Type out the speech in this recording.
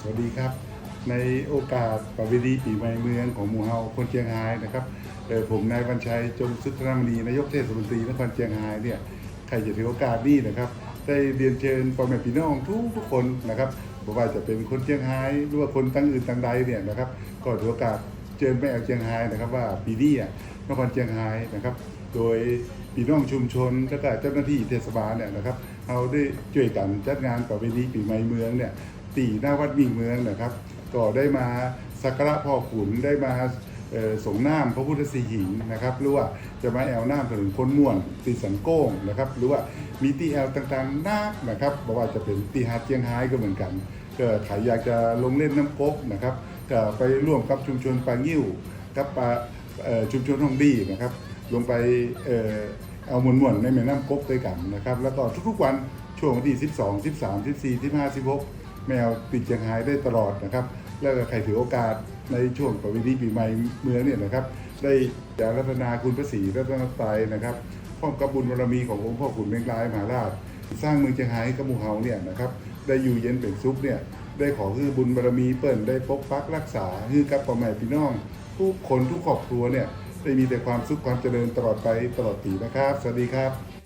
สวัสดีครับ ในโอกาสประวิดีปีใหม่เมืองของหมู่เฮาคนเชียงรายนะครับผมนายบัญชัยจงสุทธรามณีนายกเทศมนตรีนครเชียงรายเนี่ยใครจะถือโอกาสนี้นะครับ ได้เรียนเชิญพ่อแม่พี่น้องทุกทุกคนนะครับบ่ว่าจะเป็นคนเชียงรายหรือว่าคนตั้งอื่นตั้งใดเนี่ยนะครับก็ถือโอกาสเชิญแม่แอลเชียงรายนะครับ ว่าปีนี้อะนครเชียงรายนะครับ โดยพี่น้องชุมชนและก็เจ้าหน้าที่เทศบาลเนี่ยนะครับเราได้ช่วยกันจัดงานประเพณีปีใหม่เมืองเนี่ย ตีหน้าวัดมิงเมืองนะครับ ก็ได้มาสักการะพ่อขุนได้มาส่งน้ำพระพุทธสีหิงนะครับหรือว่าจะมาแอลน้ำถนนคนม่วนตีสันโก้งนะครับหรือว่ามีตีแอลต่างๆนักนะครับบอกว่าจะเป็นตีฮาดเจียงไฮ้ก็เหมือนกันก็ใครอยากจะลงเล่นน้ำก๊กนะครับก็ไปร่วมกับชุมชนปางิ้วกับปาชุมชนห้องดีนะครับ ลงไปเอ่อเอามวนๆในแม่น้ำก๊กด้วยกันนะครับ แล้วก็ทุกๆวันช่วงวันที่ 12 13 14 15 16 แมวติดเชียงรายได้ตลอดนะครับ แล้วก็ใครถือโอกาสในช่วงประวิตรีปีใหม่เมืองเนี่ยนะครับ ได้จะรัตนาคุณพระศรีรัตนตรัยนะครับพร้อมกับบุญบารมีขององค์พ่อขุนเมงลายมหาราช สร้างเมืองเชียงรายให้กับหมู่เฮาเนี่ยนะครับได้อยู่เย็นเป็นสุขเนี่ยได้ขอคือบุญบารมีเปิ้นได้ปกปักรักษาคือกับพ่อแม่พี่น้อง ทุกคนทุกครอบครัวเนี่ยได้มีแต่ความสุขความเจริญตลอดไปตลอดปีนะครับ สวัสดีครับ